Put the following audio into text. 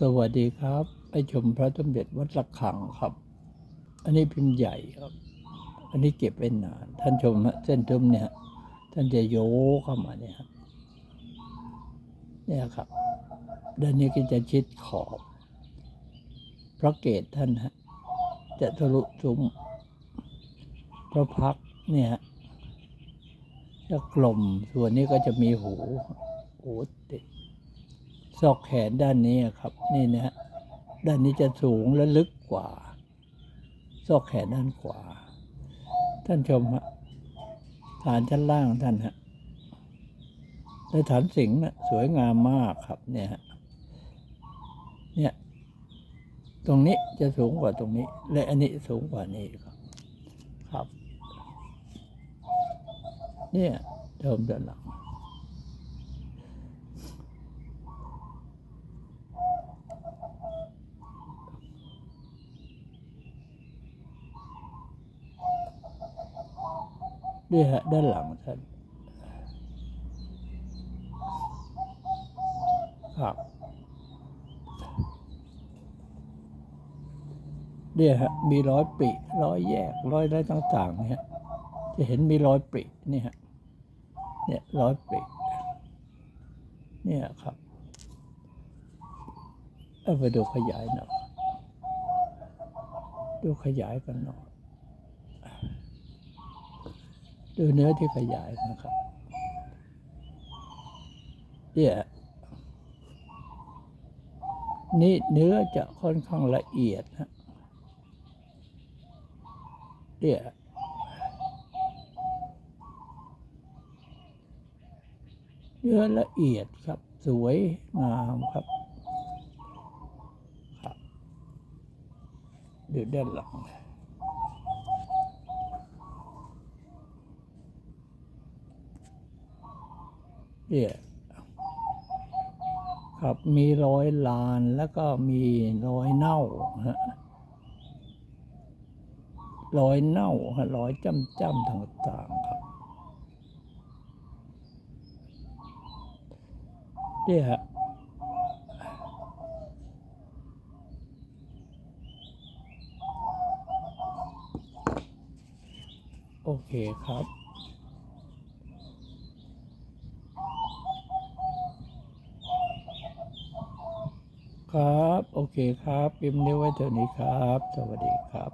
สวัสดีครับไปชมพระสมเด็จวัดระฆังครับ อันนี้พิมพ์ใหญ่ครับ อันนี้เก็บไว้นาน ท่านชมเส้นทึมเนี่ย ท่านจะโยเข้ามาเนี่ยครับเนี่ยครับด้านนี้ก็จะชิดขอบพระเกศท่านฮะจะทะลุซุ้มพระพักเนี่ยฮะจะกลมส่วนนี้ก็จะมีหูหูติด ซอกแขนด้านนี้ครับ นี่นะฮะด้านนี้จะสูงและลึกกว่า ซอกแขนด้านขวา ท่านชมฮะฐานชั้นล่างท่านฮะและฐานสิงห์นะสวยงามมากครับ เนี่ยฮะเนี่ยตรงนี้จะสูงกว่าตรงนี้ และอันนี้สูงกว่านี้ครับ ครับ เนี่ยชมด้านหลัง นี่ฮะ ด้านหลังท่านครับเนี่ยฮะมีร้อยปริร้อยแยกร้อยอะไรต่างๆเนี่ยจะเห็นมีร้อยปรินี่ฮะเนี่ยร้อยปริเนี่ยครับเอาไปดูขยายหน่อยดูขยายกันหน่อย ดูเนื้อที่ขยายนะครับเนี่ยนี่เนื้อจะค่อนข้างละเอียดนะเนี่ยเนื้อละเอียดครับ สวยงามครับครับดูด้านหลัง เนี่ยครับมีรอยลานแล้วก็มีรอยเน่าฮะรอยเน่าฮะรอยจ้ำจ้ำต่างๆครับเนี่ยโอเคครับ ครับ โอเคครับพิมพ์นี้ไว้เท่านี้ครับ สวัสดีครับ